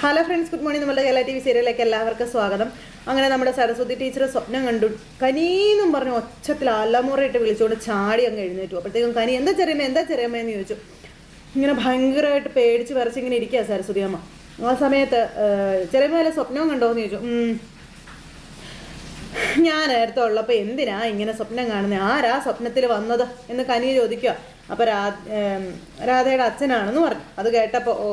Hello friends good morning. നമ്മുടെ Kerala T V സീരിയലിലേക്ക് എല്ലാവർക്കും സ്വാഗതം. അങ്ങനെ നമ്മുടെ സരസ്വതി ടീച്ചർ സ്വപ്നം കണ്ടു. കനീന്നും പറഞ്ഞു ഒച്ചത്തിൽ അലമുറയിട്ട് വിളിച്ചുകൊണ്ട് ചാടി അങ്ങ് എഴുന്നേറ്റു. അപ്പോഴത്തേക്കും കനി എന്താ ചെറിയമ്മ എന്താ ചെറിയമ്മ? എന്ന് ചോദിച്ചു. ഇങ്ങനെ ഭയങ്കരമായിട്ട് പേടിച്ച് വരച്ച് ഇങ്ങനെ ഇരിക്കുക സരസ്വതി അമ്മ. ആ സമയത്ത് ചെറിയമ്മ വല്ല സ്വപ്നവും കണ്ടോ? എന്ന് ചോദിച്ചു. ഞാൻ നേരത്തെ ഉള്ളപ്പോൾ എന്തിനാ ഇങ്ങനെ സ്വപ്നം കാണുന്നത് ആരാ സ്വപ്നത്തിൽ വന്നത്? എന്ന് കനി ചോദിക്കുക അപ്പോൾ രാ രാധയുടെ അച്ഛനാണെന്ന് പറഞ്ഞു. അത് കേട്ടപ്പോൾ ഓ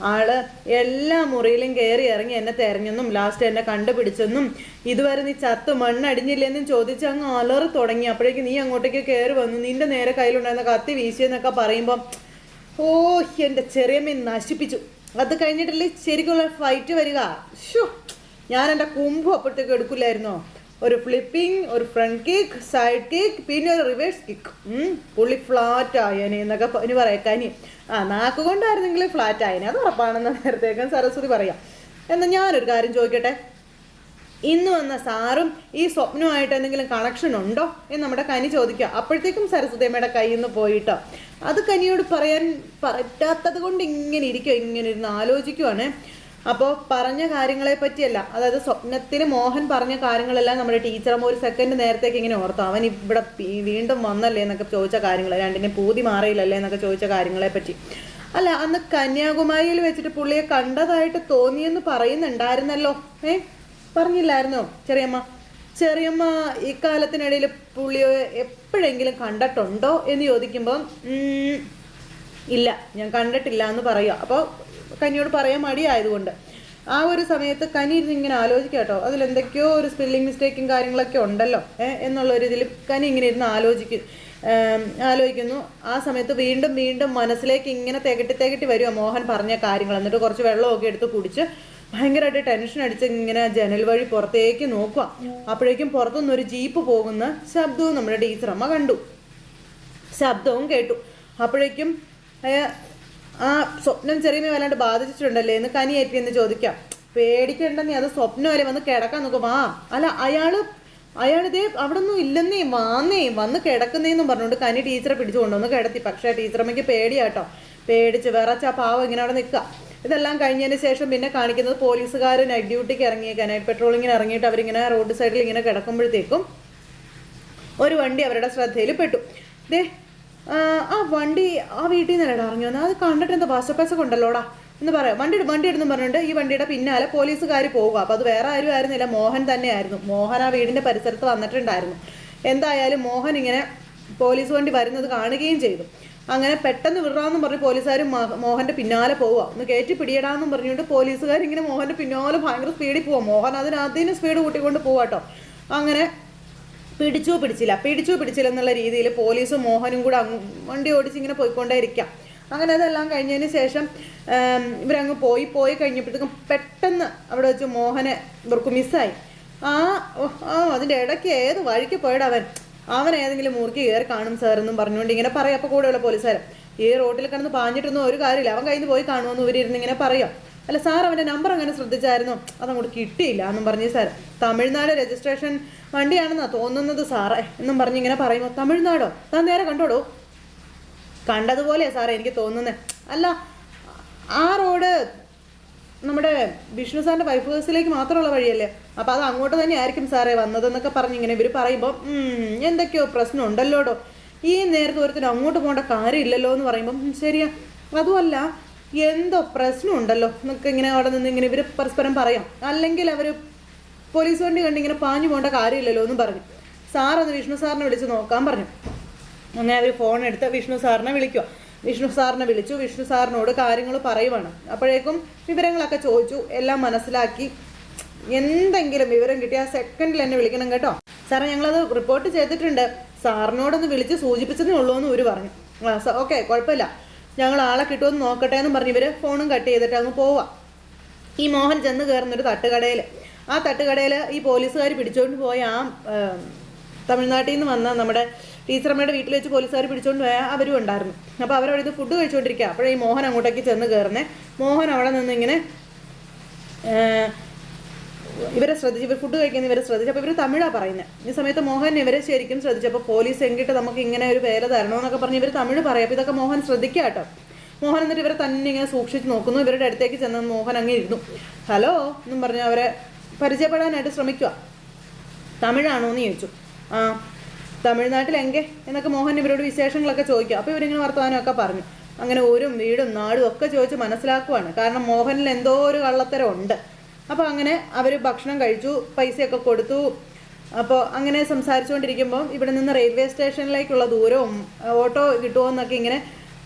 ആൾ എല്ലാ മുറിയിലും കയറി ഇറങ്ങി എന്നെ തെരഞ്ഞെന്നും ലാസ്റ്റ് എന്നെ കണ്ടുപിടിച്ചെന്നും ഇതുവരെ നീ ചത്ത് മണ്ണടിഞ്ഞില്ലെന്നും ചോദിച്ച് അങ്ങ് അലറി തുടങ്ങി. അപ്പോഴേക്ക് നീ അങ്ങോട്ടേക്ക് കയറി വന്നു. നിന്റെ നേരെ കയ്യിലുണ്ടായിരുന്ന കത്തി വീശിയെന്നൊക്കെ പറയുമ്പം ഓ എന്റെ ചെറിയമ്മ നശിപ്പിച്ചു. അത് കഴിഞ്ഞിട്ടല്ലേ ശരിക്കുള്ള ഫൈറ്റ് വരിക. ഷോ ഞാൻ എന്റെ കുമ്പ് അപ്പോഴത്തേക്ക് എടുക്കില്ലായിരുന്നോ? ഒരു ഫ്ലിപ്പിംഗ് ഒരു ഫ്രണ്ട് കിക്ക് സൈഡ് കിക്ക് പിന്നെ ഒരു റിവേഴ്സ് കിക്ക് പുള്ളി ഫ്ലാറ്റ് ആയനെ എന്നൊക്കെ ഇനി പറയക്കാനി ആ നാക്ക് കൊണ്ടായിരുന്നെങ്കിൽ ഫ്ലാറ്റ് ആയനെ. അത് ഉറപ്പാണെന്ന് നേരത്തേക്കും സരസ്വതി പറയാം. എന്നാൽ ഞാനൊരു കാര്യം ചോദിക്കട്ടെ? ഇന്ന് വന്ന സാറും ഈ സ്വപ്നമായിട്ട് എന്തെങ്കിലും കണക്ഷൻ ഉണ്ടോ? എന്ന് നമ്മുടെ കനി ചോദിക്കുക. അപ്പോഴത്തേക്കും സരസ്വതിയമ്മയുടെ കയ്യിൽ നിന്ന് പോയിട്ടോ. അത് കനിയോട് പറയാൻ പറ്റാത്തത് കൊണ്ട് ഇങ്ങനെ ഇരിക്കുക ഇങ്ങനെ ഇരുന്ന് ആലോചിക്കുവാണ്. അപ്പോൾ പറഞ്ഞ കാര്യങ്ങളെ പറ്റിയല്ല. അതായത് സ്വപ്നത്തിൽ മോഹൻ പറഞ്ഞ കാര്യങ്ങളെല്ലാം നമ്മുടെ ടീച്ചറമ്മ ഒരു സെക്കൻഡ് നേരത്തേക്ക് ഇങ്ങനെ ഓർത്തു. അവൻ ഇവിടെ വീണ്ടും വന്നല്ലേ എന്നൊക്കെ ചോദിച്ച കാര്യങ്ങൾ രണ്ടിനെ പൂതി മാറിയില്ലല്ലേ എന്നൊക്കെ ചോദിച്ച കാര്യങ്ങളെ പറ്റി. അല്ല അന്ന് കന്യാകുമാരിയിൽ വെച്ചിട്ട് പുള്ളിയെ കണ്ടതായിട്ട് തോന്നിയെന്ന് പറയുന്നുണ്ടായിരുന്നല്ലോ. ഏ? പറഞ്ഞില്ലായിരുന്നോ ചെറിയമ്മ? ചെറിയമ്മ ഇക്കാലത്തിനിടയിൽ കാലത്തിനിടയിൽ പുള്ളിയെ എപ്പോഴെങ്കിലും കണ്ടിട്ടുണ്ടോ എന്ന് ചോദിക്കുമ്പം ഇല്ല ഞാൻ കണ്ടിട്ടില്ല എന്ന് പറയുക. അപ്പോൾ കനിയോട് പറയാൻ മടിയായതുകൊണ്ട്. ആ ഒരു സമയത്ത് കനി ഇരുന്നിങ്ങനെ ആലോചിക്കുക കേട്ടോ. അതിൽ എന്തൊക്കെയോ ഒരു സ്പെല്ലിംഗ് മിസ്റ്റേക്കും കാര്യങ്ങളൊക്കെ ഉണ്ടല്ലോ. എന്നുള്ള ഒരു ഇതിൽ കനി ഇങ്ങനെ ഇരുന്ന് ആലോചിക്കും ആലോചിക്കുന്നു. ആ സമയത്ത് വീണ്ടും വീണ്ടും മനസ്സിലേക്ക് ഇങ്ങനെ തികട്ടി തികട്ടി വരുമോ മോഹൻ പറഞ്ഞ കാര്യങ്ങൾ. എന്നിട്ട് കുറച്ച് വെള്ളമൊക്കെ എടുത്ത് കുടിച്ച് ഭയങ്കരമായിട്ട് ടെൻഷൻ അടിച്ച് ഇങ്ങനെ ജനൽ വഴി പുറത്തേക്ക് നോക്കുക അപ്പോഴേക്കും പുറത്തുനിന്ന് ഒരു ജീപ്പ് പോകുന്ന ശബ്ദവും നമ്മുടെ ടീച്ചറമ്മ കണ്ടു. ശബ്ദവും കേട്ടു. അപ്പോഴേക്കും ആ സ്വപ്നം ചെറിയ വല്ലാണ്ട് ബാധിച്ചിട്ടുണ്ടല്ലേ? എന്ന് കനിയേറ്റി എന്ന് ചോദിക്കാം. പേടിക്കണ്ട നീ അത് സ്വപ്നം വരെ വന്ന് കിടക്കാൻ നോക്കും. ആ അല്ല അയാൾ അയാളിതേ അവിടെ ഒന്നും ഇല്ലെന്നേ വാന്നേ വന്ന് കിടക്കുന്നേന്നും പറഞ്ഞുകൊണ്ട് കനി ടീച്ചറെ പിടിച്ചു കൊണ്ടുവന്ന് കിടത്തി. പക്ഷെ ടീച്ചറമ്മയ്ക്ക് പേടിയാട്ടോ പേടിച്ച് വിറച്ച ആ പാവം ഇങ്ങനെ അവിടെ നിൽക്കുക. ഇതെല്ലാം കഴിഞ്ഞതിന് ശേഷം പിന്നെ കാണിക്കുന്നത് പോലീസുകാർ നൈറ്റ് ഡ്യൂട്ടിക്ക് ഇറങ്ങിയേക്കാൻ നൈറ്റ് പെട്രോളിങ്ങിന് ഇറങ്ങിയിട്ട് അവരിങ്ങനെ റോഡ് സൈഡിൽ ഇങ്ങനെ കിടക്കുമ്പോഴത്തേക്കും ഒരു വണ്ടി അവരുടെ ശ്രദ്ധയിൽ പെട്ടു ദേ ആ, വണ്ടി ആ വീട്ടിൽ നിന്നല്ലടാ ഇറങ്ങി വന്നത്? അത് കണ്ടിട്ട് എന്താ ബസ് കൊണ്ടല്ലോടാ? എന്ന് പറയാം. വണ്ടി വണ്ടി എടുത്തു പറഞ്ഞിട്ട് ഈ വണ്ടിയുടെ പിന്നാലെ പോലീസുകാർ പോകുക അപ്പോൾ അത് വേറെ ആരും ആയിരുന്നില്ല. മോഹൻ തന്നെയായിരുന്നു. മോഹൻ ആ വീടിന്റെ പരിസരത്ത് വന്നിട്ടുണ്ടായിരുന്നു. എന്തായാലും മോഹൻ ഇങ്ങനെ പോലീസ് വണ്ടി വരുന്നത് കാണുകയും ചെയ്തു. അങ്ങനെ പെട്ടെന്ന് വിടാമെന്നും പറഞ്ഞ് പോലീസുകാർ മോഹന്റെ പിന്നാലെ പോവുക. ഒന്ന് കയറ്റി പിടിയിടാമെന്നും പറഞ്ഞുകൊണ്ട് പോലീസുകാർ ഇങ്ങനെ മോഹന്റെ പിന്നാലെ ഭയങ്കര സ്പീഡിൽ പോവാം. മോഹൻ അതിന് സ്പീഡ് കൂട്ടിക്കൊണ്ട് പോവാട്ടോ അങ്ങനെ പിടിച്ചു പിടിച്ചില്ല. പിടിച്ചോ പിടിച്ചില്ല എന്നുള്ള രീതിയിൽ പോലീസും മോഹനും കൂടെ വണ്ടി ഓടിച്ച് ഇങ്ങനെ പോയിക്കൊണ്ടേയിരിക്കാം. അങ്ങനെ അതെല്ലാം കഴിഞ്ഞതിന് ശേഷം ഇവരങ്ങ് പോയി പോയി കഴിഞ്ഞപ്പോഴത്തേക്കും പെട്ടെന്ന് അവിടെ വെച്ച് മോഹനെ ഇവർക്ക് മിസ്സായി. ആ ആ അതിന്റെ ഇടയ്ക്ക് ഏത് വഴിക്ക് പോയടവൻ അവൻ? അവൻ ഏതെങ്കിലും മൂർക്കി കയറി കാണും സാർ എന്നും പറഞ്ഞുകൊണ്ട് ഇങ്ങനെ പറയാം. അപ്പോൾ കൂടെയുള്ള പോലീസുകാരൻ ഈ റോട്ടിൽ കിടന്ന് പാഞ്ഞിട്ടൊന്നും ഒരു കാര്യമില്ല. അവൻ കയ്യിൽ നിന്ന് പോയി കാണുമെന്ന് ഇവരിരുന്ന് ഇങ്ങനെ പറയാം. അല്ല സാർ അവന്റെ നമ്പർ അങ്ങനെ ശ്രദ്ധിച്ചായിരുന്നു. അതങ്ങോട്ട് കിട്ടിയില്ല എന്നും പറഞ്ഞു സാർ തമിഴ്നാട് രജിസ്ട്രേഷൻ വണ്ടിയാണെന്നാ തോന്നുന്നത് സാറേ എന്നും പറഞ്ഞ് ഇങ്ങനെ പറയുമ്പോൾ തമിഴ്നാടോ? താൻ നേരെ കണ്ടോടോ? കണ്ടതുപോലെയാ സാറേ എനിക്ക് തോന്നുന്നത് അല്ല ആ റോഡ് നമ്മുടെ വിഷ്ണു സാറിന്റെ വൈഫ് ഹൗസിലേക്ക് മാത്രമുള്ള വഴിയല്ലേ? അപ്പോൾ അത് അങ്ങോട്ട് തന്നെ ആയിരിക്കും സാറേ വന്നതെന്നൊക്കെ പറഞ്ഞ് ഇങ്ങനെ ഇവർ പറയുമ്പോൾ "ഉം, എന്തൊക്കെയോ പ്രശ്നം ഉണ്ടല്ലോടോ? ഈ നേരത്തെ ഒരുത്തിന് അങ്ങോട്ട് പോകേണ്ട കാര്യമില്ലല്ലോ എന്ന് പറയുമ്പം ശരിയാ. അതുമല്ല എന്തോ പ്രശ്നമുണ്ടല്ലോ എന്നൊക്കെ ഇങ്ങനെ അവിടെ നിന്ന് ഇങ്ങനെ ഇവർ പരസ്പരം പറയാം. അല്ലെങ്കിൽ അവർ പോലീസ് വണ്ടി കണ്ട് ഇങ്ങനെ പാഞ്ഞു പോകേണ്ട കാര്യമില്ലല്ലോ എന്നും പറഞ്ഞു. സാറൊന്ന് വിഷ്ണു സാറിനെ വിളിച്ച് നോക്കാൻ പറഞ്ഞു. അങ്ങനെ അവർ ഫോൺ എടുത്ത് വിഷ്ണു സാറിനെ വിളിക്കുക. വിഷ്ണു സാറിനെ വിളിച്ചു. വിഷ്ണു സാറിനോട് കാര്യങ്ങൾ പറയുവാണ്. അപ്പോഴേക്കും വിവരങ്ങളൊക്കെ ചോദിച്ചു. എല്ലാം മനസ്സിലാക്കി. എന്തെങ്കിലും വിവരം കിട്ടിയാൽ സെക്കൻഡിൽ എന്നെ വിളിക്കണം കേട്ടോ. സാറേ ഞങ്ങളത് റിപ്പോർട്ട് ചെയ്തിട്ടുണ്ട്. സാറിനോടൊന്ന് വിളിച്ച് സൂചിപ്പിച്ചതേ ഉള്ളൂ എന്ന് ഒരു പറഞ്ഞു. ആ ഓക്കെ കുഴപ്പമില്ല. ഞങ്ങൾ ആളെ കിട്ടുമെന്ന് നോക്കട്ടെ എന്ന് പറഞ്ഞ് ഇവർ ഫോണും കട്ട് ചെയ്തിട്ട് അങ്ങ് പോവാം. ഈ മോഹൻ ചെന്ന് കയറുന്നൊരു തട്ടുകടയിൽ ആ തട്ടുകടയിൽ ഈ പോലീസുകാർ പിടിച്ചുകൊണ്ട് പോയ ആ തമിഴ്നാട്ടിൽ നിന്ന് വന്ന നമ്മുടെ ടീച്ചറമ്മയുടെ വീട്ടിൽ വെച്ച് പോലീസുകാർ പിടിച്ചുകൊണ്ട് പോയ അവരും ഉണ്ടായിരുന്നു. അപ്പോൾ അവരവിടെ ഇത് ഫുഡ് കഴിച്ചുകൊണ്ടിരിക്കുക അപ്പോഴേ ഈ മോഹൻ അങ്ങോട്ടേക്ക് ചെന്ന് കയറുന്നേ മോഹൻ അവിടെ നിന്ന് ഇങ്ങനെ ഇവരെ ശ്രദ്ധിച്ച് ഇവർ ഫുഡ് കഴിക്കുന്ന ഇവരെ ശ്രദ്ധിച്ചു അപ്പോൾ ഇവർ തമിഴാണ് പറയുന്നത് ഈ സമയത്ത് മോഹൻ ഇവരെ ശരിക്കും ശ്രദ്ധിച്ചു അപ്പോൾ പോലീസ് എങ്കിട്ട് നമുക്ക് ഇങ്ങനെ ഒരു വേല തരണമെന്നൊക്കെ പറഞ്ഞ് ഇവർ തമിഴ് പറയും. അപ്പോൾ ഇതൊക്കെ മോഹൻ ശ്രദ്ധിക്കുക കേട്ടോ മോഹൻ എന്നിട്ട് ഇവരെ തന്നെ ഇങ്ങനെ സൂക്ഷിച്ച് നോക്കുന്നു. ഇവരുടെ അടുത്തേക്ക് ചെന്ന് മോഹൻ അങ്ങ് ഇരുന്നു. ഹലോ എന്നും പറഞ്ഞ് അവരെ പരിചയപ്പെടാനായിട്ട് ശ്രമിക്കുക തമിഴാണോ എന്ന് ചോദിച്ചു. ആ തമിഴ്നാട്ടിൽ എങ്കെ എന്നൊക്കെ മോഹൻ ഇവരോട് വിശേഷങ്ങളൊക്കെ ചോദിക്കുക അപ്പോൾ ഇവരിങ്ങനെ വർത്തമാനമൊക്കെ പറഞ്ഞു. അങ്ങനെ ഊരും വീടും നാടും ഒക്കെ ചോദിച്ച് മനസ്സിലാക്കുവാണ്. കാരണം മോഹനിൽ എന്തോ ഒരു കള്ളത്തരം ഉണ്ട് അപ്പോൾ അങ്ങനെ അവർ ഭക്ഷണം കഴിച്ചു പൈസയൊക്കെ കൊടുത്തു. അപ്പോൾ അങ്ങനെ സംസാരിച്ചുകൊണ്ടിരിക്കുമ്പോൾ ഇവിടെ നിന്ന് റെയിൽവേ സ്റ്റേഷനിലേക്കുള്ള ദൂരവും ഓട്ടോ കിട്ടുമോ എന്നൊക്കെ ഇങ്ങനെ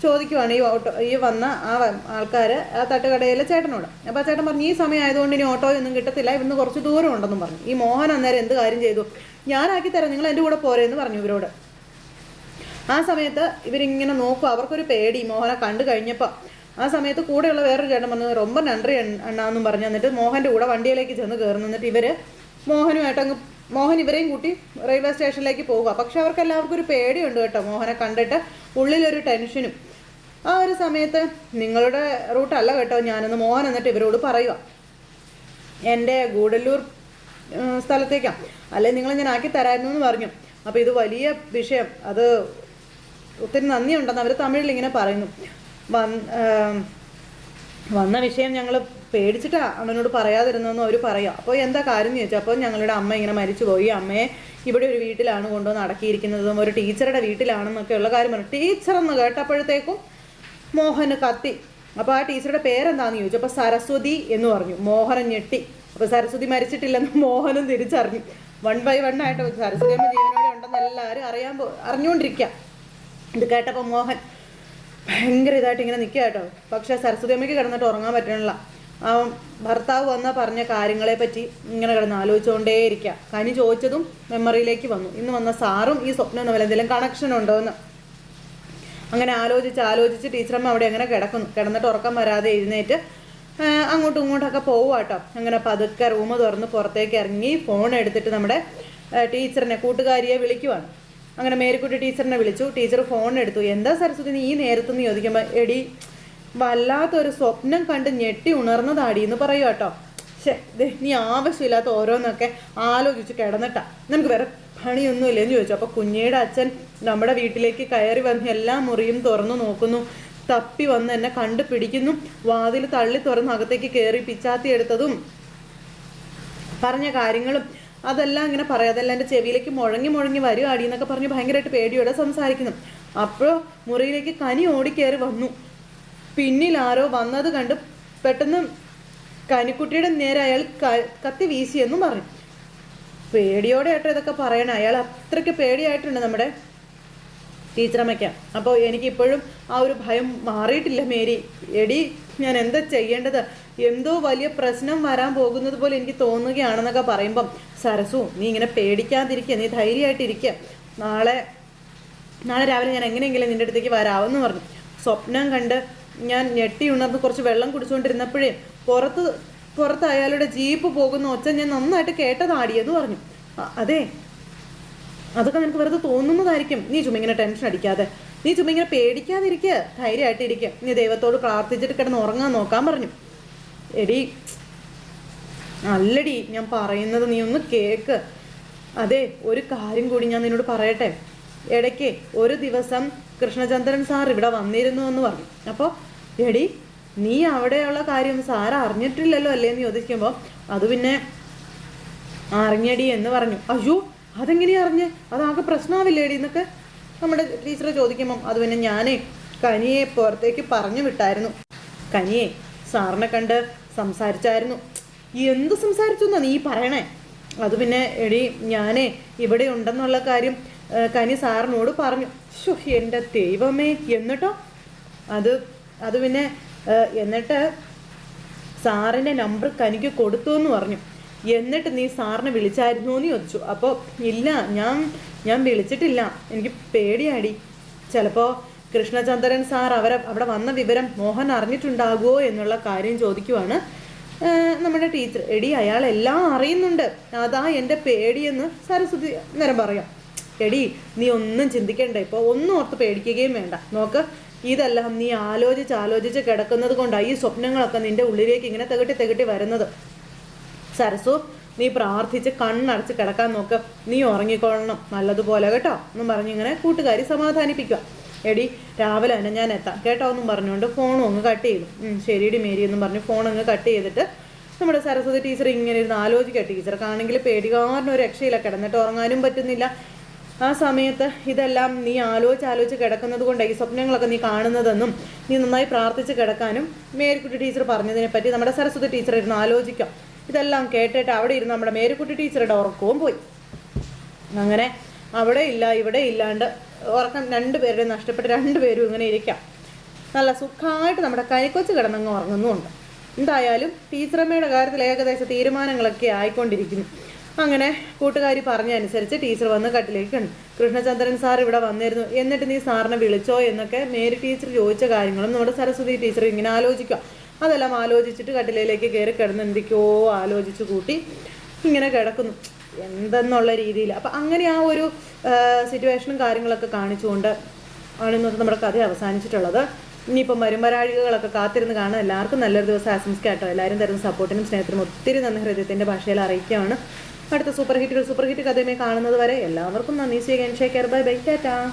ചോദിക്കുവാണ് ഈ ഓട്ടോ ഈ വന്ന ആ ആൾക്കാർ ആ തട്ടുകടയിലെ ചേട്ടനോട്. അപ്പോൾ ആ ചേട്ടൻ പറഞ്ഞു ഈ സമയം ആയതുകൊണ്ട് ഇനി ഓട്ടോ ഒന്നും കിട്ടത്തില്ല ഇവിടുന്ന് കുറച്ച് ദൂരം ഉണ്ടെന്നും പറഞ്ഞു. ഈ മോഹൻ അന്നേരം എന്ത് കാര്യം ചെയ്തു? ഞാനാക്കി തരാം നിങ്ങൾ എന്റെ കൂടെ പോരെ എന്ന് പറഞ്ഞു ഇവരോട്. ആ സമയത്ത് ഇവരിങ്ങനെ നോക്കും അവർക്കൊരു പേടി മോഹനെ കണ്ടു കഴിഞ്ഞപ്പോൾ ആ സമയത്ത് കൂടെയുള്ള വേറൊരു ചേട്ടൻ വന്നത് റൊമ്പ നന്ദി എണ്ണാന്നും പറഞ്ഞു എന്നിട്ട് മോഹന്റെ കൂടെ വണ്ടിയിലേക്ക് ചെന്ന് കയറുന്നു എന്നിട്ട് ഇവർ മോഹനുമായിട്ട് അങ്ങ് മോഹൻ ഇവരെയും കൂട്ടി റെയിൽവേ സ്റ്റേഷനിലേക്ക് പോകുക പക്ഷെ അവർക്ക് എല്ലാവർക്കും ഒരു പേടിയുണ്ട് കേട്ടോ മോഹനെ കണ്ടിട്ട്. ഉള്ളിലൊരു ടെൻഷനും. ആ ഒരു സമയത്ത് നിങ്ങളുടെ റൂട്ടല്ല കേട്ടോ ഞാനൊന്ന് മോഹൻ എന്നിട്ട് ഇവരോട് പറയുക എന്റെ ഗൂഡല്ലൂർ സ്ഥലത്തേക്കാണ് അല്ലെ നിങ്ങൾ ഞാൻ ആക്കി തരായിരുന്നു എന്ന് പറഞ്ഞു. അപ്പോൾ ഇത് വലിയ വിഷയം. അത് ഒത്തിരി നന്ദിയുണ്ടെന്ന് അവർ തമിഴിൽ ഇങ്ങനെ പറയുന്നു. വന്ന് വിഷയം ഞങ്ങൾ പേടിച്ചിട്ടാ അണ്ണനോട് പറയാതിരുന്നെന്ന് അവർ പറയാം. അപ്പോൾ എന്താ കാര്യം എന്ന് ചോദിച്ചാൽ അപ്പോൾ ഞങ്ങളുടെ അമ്മ ഇങ്ങനെ മരിച്ചു പോയി. അമ്മയെ ഇവിടെ ഒരു വീട്ടിലാണ് കൊണ്ടുവന്ന് അടക്കിയിരിക്കുന്നതും ഒരു ടീച്ചറുടെ വീട്ടിലാണെന്നൊക്കെയുള്ള കാര്യം പറഞ്ഞു. ടീച്ചർ എന്ന് കേട്ടപ്പോഴത്തേക്കും മോഹന് കത്തി. അപ്പോൾ ആ ടീച്ചറുടെ പേരെന്താന്ന് ചോദിച്ചു. അപ്പോൾ സരസ്വതി എന്ന് പറഞ്ഞു. മോഹനൻ ഞെട്ടി. അപ്പോൾ സരസ്വതി മരിച്ചിട്ടില്ലെന്ന് മോഹനും തിരിച്ചറിഞ്ഞു. വൺ ബൈ വൺ ആയിട്ട് സരസ്വതി അമ്മ ജീവനോടെ ഉണ്ടെന്ന് എല്ലാവരും അറിയാൻ അറിഞ്ഞുകൊണ്ടിരിക്കുക ഇത് കേട്ടപ്പോൾ മോഹൻ ഭയങ്കര ഇതായിട്ട് ഇങ്ങനെ നിൽക്കുക കേട്ടോ. പക്ഷേ സരസ്വതി അമ്മയ്ക്ക് കിടന്നിട്ട് ഉറങ്ങാൻ പറ്റണില്ല. ആ ഭർത്താവ് വന്ന പറഞ്ഞ കാര്യങ്ങളെ പറ്റി ഇങ്ങനെ കിടന്ന് ആലോചിച്ചുകൊണ്ടേ ഇരിക്കുക കനി ചോദിച്ചതും മെമ്മറിയിലേക്ക് വന്നു. ഇന്ന് വന്ന സാറും ഈ സ്വപ്നം എന്തെങ്കിലും കണക്ഷൻ ഉണ്ടോ എന്ന്. അങ്ങനെ ആലോചിച്ച് ആലോചിച്ച് ടീച്ചറമ്മ അവിടെ അങ്ങനെ കിടക്കുന്നു. കിടന്നിട്ട് ഉറക്കം വരാതെ എഴുന്നേറ്റ് അങ്ങോട്ടും ഇങ്ങോട്ടൊക്കെ പോവുക കേട്ടോ. അങ്ങനെ പതുക്കെ റൂം തുറന്ന് പുറത്തേക്ക് ഇറങ്ങി ഫോൺ എടുത്തിട്ട് നമ്മുടെ ടീച്ചറിനെ കൂട്ടുകാരിയെ വിളിക്കുവാണ്. അങ്ങനെ മേരിക്കുട്ടി ടീച്ചറിനെ വിളിച്ചു. ടീച്ചർ ഫോൺ എടുത്തു. എന്താ സരസ്വതി നീ ഈ നേരത്തെന്ന് ചോദിക്കുമ്പോൾ എടി വല്ലാത്തൊരു സ്വപ്നം കണ്ട് ഞെട്ടി ഉണർന്നതാടി എന്ന് പറയുക കേട്ടോ ശേ നീ ആവശ്യമില്ലാത്ത ഓരോന്നൊക്കെ ആലോചിച്ച് കിടന്നിട്ടാ. നമുക്ക് വേറെ പണിയൊന്നുമില്ല എന്ന് ചോദിച്ചു. അപ്പോൾ കുഞ്ഞിയുടെ അച്ഛൻ നമ്മുടെ വീട്ടിലേക്ക് കയറി വന്ന് എല്ലാ മുറിയും തുറന്നു നോക്കുന്നു. തപ്പി വന്ന് എന്നെ കണ്ടുപിടിക്കുന്നു വാതിൽ തള്ളി തുറന്ന് അകത്തേക്ക് കയറി പിച്ചാത്തി എടുത്തതും പറഞ്ഞ കാര്യങ്ങളും അതെല്ലാം ഇങ്ങനെ പറയാം. അതെല്ലാം എന്റെ ചെവിയിലേക്ക് മുഴങ്ങി മുഴങ്ങി വരും. അടി എന്നൊക്കെ പറഞ്ഞ് ഭയങ്കരമായിട്ട് പേടിയോടെ സംസാരിക്കുന്നു. അപ്പോൾ മുറിയിലേക്ക് കനി ഓടിക്കയറി വന്നു. പിന്നിൽ ആരോ വന്നത് കണ്ട് പെട്ടെന്ന് കനിക്കുട്ടിയുടെ നേരെ അയാൾ കത്തി വീശിയെന്നും പറഞ്ഞു. പേടിയോടെ ആട്ടോ ഇതൊക്കെ പറയണേ. അയാൾ അത്രയ്ക്ക് പേടിയായിട്ടുണ്ട് നമ്മുടെ ടീച്ചറമ്മയ്ക്ക്. അപ്പോൾ എനിക്കിപ്പോഴും ആ ഒരു ഭയം മാറിയിട്ടില്ല മേരി. എടി ഞാൻ എന്താ ചെയ്യേണ്ടത്? എന്തോ വലിയ പ്രശ്നം വരാൻ പോകുന്നത് പോലെ എനിക്ക് തോന്നുകയാണെന്നൊക്കെ പറയുമ്പം സരസു നീ ഇങ്ങനെ പേടിക്കാതിരിക്കുക നീ ധൈര്യമായിട്ടിരിക്കുക നാളെ നാളെ രാവിലെ ഞാൻ എങ്ങനെയെങ്കിലും നിന്റെ അടുത്തേക്ക് വരാമെന്ന് പറഞ്ഞു. സ്വപ്നം കണ്ട് ഞാൻ ഞെട്ടി ഉണർന്ന് കുറച്ച് വെള്ളം കുടിച്ചുകൊണ്ടിരുന്നപ്പോഴേ പുറത്ത് പുറത്ത് അയാളുടെ ജീപ്പ് പോകുന്ന ഒച്ച ഞാൻ നന്നായിട്ട് കേട്ടതാടിയെന്ന് പറഞ്ഞു. അതെ. അതൊക്കെ നിനക്ക് വെറുതെ തോന്നുന്നതായിരിക്കും. നീ ചുമ്മാ ഇങ്ങനെ ടെൻഷൻ അടിക്കാതെ. നീ ചുമ്മാ ഇങ്ങനെ പേടിക്കാതിരിക്കുക ധൈര്യമായിട്ടിരിക്കുക നീ ദൈവത്തോട് പ്രാർത്ഥിച്ചിട്ട് കിടന്ന് ഉറങ്ങാൻ നോക്കാൻ പറഞ്ഞു. എടി അല്ലടി ഞാൻ പറയുന്നത് നീ ഒന്ന് കേക്ക്. അതെ ഒരു കാര്യം കൂടി ഞാൻ നിന്നോട് പറയട്ടെ. ഇടയ്ക്ക് ഒരു ദിവസം കൃഷ്ണചന്ദ്രൻ സാർ ഇവിടെ വന്നിരുന്നു എന്ന് പറഞ്ഞു. അപ്പോൾ എടി നീ അവിടെയുള്ള കാര്യം സാർ അറിഞ്ഞിട്ടില്ലല്ലോ അല്ലേ എന്ന് ചോദിക്കുമ്പോൾ അത് പിന്നെ അറിഞ്ഞടി എന്ന് പറഞ്ഞു. അയ്യോ അതെങ്ങനെയാ അറിഞ്ഞ്? അതാകെ പ്രശ്നമാവില്ലേടി എന്നൊക്കെ നമ്മുടെ ടീച്ചറെ ചോദിക്കുമ്പം അത് പിന്നെ ഞാനേ കനിയെ പുറത്തേക്ക് പറഞ്ഞു വിട്ടായിരുന്നു. കനിയെ സാറിനെ കണ്ട് സംസാരിച്ചായിരുന്നു. എന്ത് സംസാരിച്ചു എന്നാ നീ പറയണേ? അത് പിന്നെ എടി ഞാനേ ഇവിടെ ഉണ്ടെന്നുള്ള കാര്യം കനി സാറിനോട് പറഞ്ഞു. ശോ എന്റെ ദൈവമേ എന്നിട്ടോ? അത് അത് പിന്നെ എന്നിട്ട് സാറിന്റെ നമ്പർ കനിക്ക് കൊടുത്തു എന്ന് പറഞ്ഞു. എന്നിട്ട് നീ സാറിനെ വിളിച്ചായിരുന്നു എന്ന് ചോദിച്ചു. അപ്പോൾ ഇല്ല ഞാൻ ഞാൻ വിളിച്ചിട്ടില്ല. എനിക്ക് പേടിയാടി. ചിലപ്പോൾ കൃഷ്ണചന്ദ്രൻ സാർ അവരെ അവിടെ വന്ന വിവരം മോഹൻ അറിഞ്ഞിട്ടുണ്ടാകുമോ എന്നുള്ള കാര്യം ചോദിക്കുവാണ്. നമ്മുടെ ടീച്ചർ. എടി അയാൾ എല്ലാം അറിയുന്നുണ്ട്. അതാ എന്റെ പേടിയെന്ന് സരസ്വതി നേരം പറയാം. എടി നീ ഒന്നും ചിന്തിക്കണ്ട. ഇപ്പോൾ ഒന്നും ഓർത്ത് പേടിക്കുകയും വേണ്ട. നോക്ക് ഇതെല്ലാം നീ ആലോചിച്ച് ആലോചിച്ച് കിടക്കുന്നത് കൊണ്ടാണ് ഈ സ്വപ്നങ്ങളൊക്കെ നിന്റെ ഉള്ളിലേക്ക് ഇങ്ങനെ തികട്ടി തികട്ടി വരുന്നത്. സരസു നീ പ്രാർത്ഥിച്ച് കണ്ണടച്ച് കിടക്കാൻ നോക്ക്. നീ ഉറങ്ങിക്കൊള്ളണം. നല്ലതുപോലെ കേട്ടോ. എന്നും പറഞ്ഞ് ഇങ്ങനെ കൂട്ടുകാരി സമാധാനിപ്പിക്കുക. എടി രാവിലെ തന്നെ ഞാൻ എത്താം. കേട്ടോ എന്നും പറഞ്ഞുകൊണ്ട് ഫോണും അങ്ങ് കട്ട് ചെയ്തു. ശരിയടി മേരി എന്നും പറഞ്ഞ് ഫോൺ അങ്ങ് കട്ട് ചെയ്തിട്ട് നമ്മുടെ സരസ്വതി ടീച്ചർ ഇങ്ങനെ ഇരുന്ന് ആലോചിക്കുക ടീച്ചർക്കാണെങ്കിൽ പേടി. കാരണം ഒരു രക്ഷയില്ല. കിടന്നിട്ട് ഉറങ്ങാനും പറ്റുന്നില്ല. ആ സമയത്ത് ഇതെല്ലാം നീ ആലോചിച്ച് ആലോചിച്ച് കിടക്കുന്നത് കൊണ്ട് ഈ സ്വപ്നങ്ങളൊക്കെ നീ കാണുന്നതെന്നും നീ നന്നായി പ്രാർത്ഥിച്ച് കിടക്കാനും മേരിക്കുട്ടി ടീച്ചർ പറഞ്ഞതിനെ പറ്റി നമ്മുടെ സരസ്വതി ടീച്ചർ ഇരുന്ന് ആലോചിക്കാം. ഇതെല്ലാം കേട്ടിട്ട് അവിടെ ഇരുന്ന് നമ്മുടെ മേരിക്കുട്ടി ടീച്ചറുടെ ഉറക്കവും പോയി. അങ്ങനെ അവിടെ ഇല്ല ഇവിടെ ഇല്ലാണ്ട് ഉറക്കം രണ്ടുപേരുടെ നഷ്ടപ്പെട്ട് രണ്ടുപേരും ഇങ്ങനെ ഇരിക്കാം. നല്ല സുഖമായിട്ട് നമ്മുടെ കൈക്കൊച്ച് കിടന്നങ്ങ് ഉറങ്ങുന്നുമുണ്ട്. എന്തായാലും ടീച്ചറമ്മയുടെ കാര്യത്തിൽ ഏകദേശം തീരുമാനങ്ങളൊക്കെ ആയിക്കൊണ്ടിരിക്കുന്നു. അങ്ങനെ കൂട്ടുകാരി പറഞ്ഞ അനുസരിച്ച് ടീച്ചർ വന്ന് കട്ടിലേക്ക് കൃഷ്ണചന്ദ്രൻ സാർ ഇവിടെ വന്നിരുന്നു. എന്നിട്ട് നീ സാറിനെ വിളിച്ചോ എന്നൊക്കെ മേരി ടീച്ചർ ചോദിച്ച കാര്യങ്ങളും നമ്മുടെ സരസ്വതി ടീച്ചർ ഇങ്ങനെ ആലോചിക്കാം അതെല്ലാം ആലോചിച്ചിട്ട് കട്ടിലയിലേക്ക് കയറി കിടന്ന് എന്തൊക്കെയോ ആലോചിച്ച് കൂട്ടി ഇങ്ങനെ കിടക്കുന്നു. എന്തെന്നുള്ള രീതിയിൽ. അപ്പം അങ്ങനെ ആ ഒരു സിറ്റുവേഷനും കാര്യങ്ങളൊക്കെ കാണിച്ചുകൊണ്ട് ആണ് ഇന്നത്തെ നമ്മുടെ കഥ അവസാനിച്ചിട്ടുള്ളത്. ഇനിയിപ്പം വരുമ്പരാഴികളൊക്കെ കാത്തിരുന്ന് കാണാൻ എല്ലാവർക്കും നല്ലൊരു ദിവസം ആശംസിക്കാട്ടോ. എല്ലാവരും തരുന്ന സപ്പോർട്ടിനും സ്നേഹത്തിനും ഒത്തിരി നന്ദി. ഹൃദയത്തിന്റെ ഭാഷയിൽ അറിയിക്കുകയാണ്. അടുത്ത സൂപ്പർ ഹിറ്റുകൾ സൂപ്പർ ഹിറ്റ് കഥയുമായി കാണുന്നത് വരെ എല്ലാവർക്കും നന്ദി. സ്വീകരിക്കാൻ ഷേക്കർ ബൈ ബൈ ടാറ്റാ